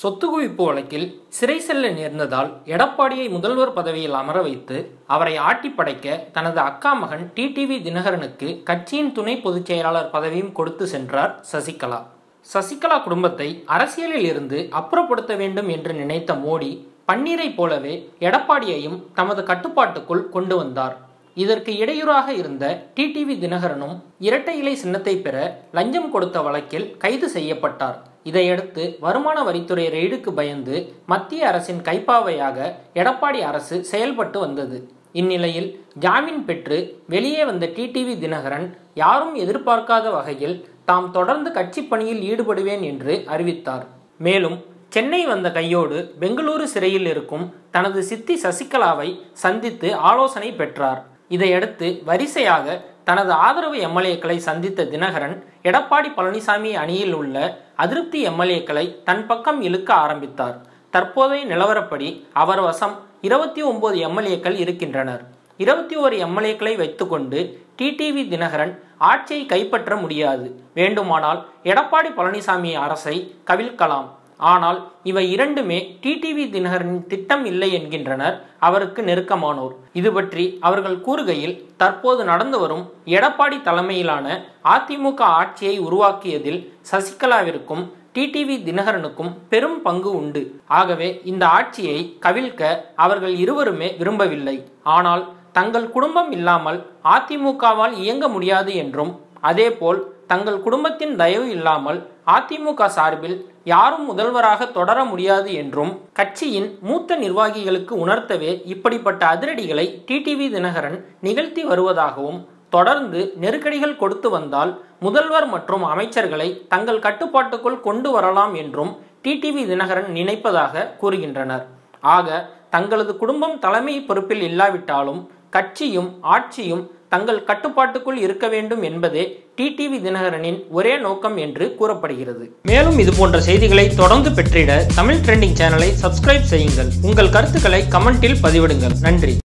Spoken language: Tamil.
சொத்து குவிப்பு வழக்கில் சிறை செல்ல நேர்ந்ததால் எடப்பாடியை முதல்வர் பதவியில் அமர வைத்து அவரை ஆட்டி படைக்க தனது அக்கா மகன் டிடிவி தினகரனுக்கு கட்சியின் துணை பொதுச் செயலாளர் பதவியும் கொடுத்து சென்றார் சசிகலா. சசிகலா குடும்பத்தை அரசியலில் இருந்து அப்புறப்படுத்த வேண்டும் என்று நினைத்த மோடி பன்னீரைப் போலவே எடப்பாடியையும் தமது கட்டுப்பாட்டுக்குள் கொண்டு வந்தார். இதற்கு இடையூறாக இருந்த டிடிவி தினகரனும் இரட்டை இலை சின்னத்தை பெற லஞ்சம் கொடுத்த வழக்கில் கைது செய்யப்பட்டார். இதையடுத்து வருமான வரித்துறை ரெய்டுக்கு பயந்து மத்திய அரசின் கைப்பாவையாக எடப்பாடி அரசு செயல்பட்டு வந்தது. இந்நிலையில் ஜாமீன் பெற்று வெளியே வந்த டிடிவி தினகரன் யாரும் எதிர்பார்க்காத வகையில் தாம் தொடர்ந்து கட்சி பணியில் ஈடுபடுவேன் என்று அறிவித்தார். மேலும் சென்னை வந்த கையோடு பெங்களூரு சிறையில் இருக்கும் தனது சித்தி சசிகலாவை சந்தித்து ஆலோசனை பெற்றார். இதையடுத்து வரிசையாக தனது ஆதரவு எம்எல்ஏக்களை சந்தித்த தினகரன் எடப்பாடி பழனிசாமி அணியில் உள்ள அதிருப்தி எம்எல்ஏக்களை தன் பக்கம் இழுக்க ஆரம்பித்தார். தற்போதைய நிலவரப்படி அவர் வசம் இருபத்தி ஒன்பது எம்எல்ஏக்கள் இருக்கின்றனர். இருபத்தி ஓரு எம்எல்ஏக்களை வைத்துக்கொண்டு டிடிவி தினகரன் ஆட்சியை கைப்பற்ற முடியாது. வேண்டுமானால் எடப்பாடி பழனிசாமி அரசை கவிழ்க்கலாம். ஆனால் இவை இரண்டுமே டிடிவி தினகரனின் திட்டம் இல்லை என்கின்றனர் அவருக்கு நெருக்கமானோர். இது பற்றி அவர்கள் கூறுகையில் தற்போது நடந்து வரும் எடப்பாடி தலைமையிலான அதிமுக ஆட்சியை உருவாக்கியதில் சசிகலாவிற்கும் டிடிவி தினகரனுக்கும் பெரும் பங்கு உண்டு. ஆகவே இந்த ஆட்சியை கவிழ்க்க அவர்கள் இருவருமே விரும்பவில்லை. ஆனால் தங்கள் குடும்பம் இல்லாமல் அதிமுகவால் இயங்க முடியாது என்றும் அதேபோல் தங்கள் குடும்பத்தின் தயவு இல்லாமல் அதிமுக சார்பில் யாரும் முதல்வராக தொடர முடியாது என்றும் கட்சியின் மூத்த நிர்வாகிகளுக்கு உணர்த்தவே இப்படிப்பட்ட அதிரடிகளை டிடிவி தினகரன் நிகழ்த்தி வருவதாகவும் தொடர்ந்து நெருக்கடிகள் கொடுத்து வந்தால் முதல்வர் மற்றும் அமைச்சர்களை தங்கள் கட்டுப்பாட்டுக்குள் கொண்டு வரலாம் என்றும் டிடிவி தினகரன் நினைப்பதாக கூறுகின்றனர். ஆக தங்களது குடும்பம் தலைமை பொறுப்பில் இல்லாவிட்டாலும் கட்சியும் ஆட்சியும் தங்கள் கட்டுப்பாட்டுக்குள் இருக்க வேண்டும் என்பதே டிடிவி தினகரனின் ஒரே நோக்கம் என்று கூறப்படுகிறது. மேலும் இது போன்ற செய்திகளை தொடர்ந்து பெற்றிட தமிழ் ட்ரெண்டிங் சேனலை சப்ஸ்கிரைப் செய்யுங்கள். உங்கள் கருத்துக்களை கமெண்டில் பதிவிடுங்கள். நன்றி.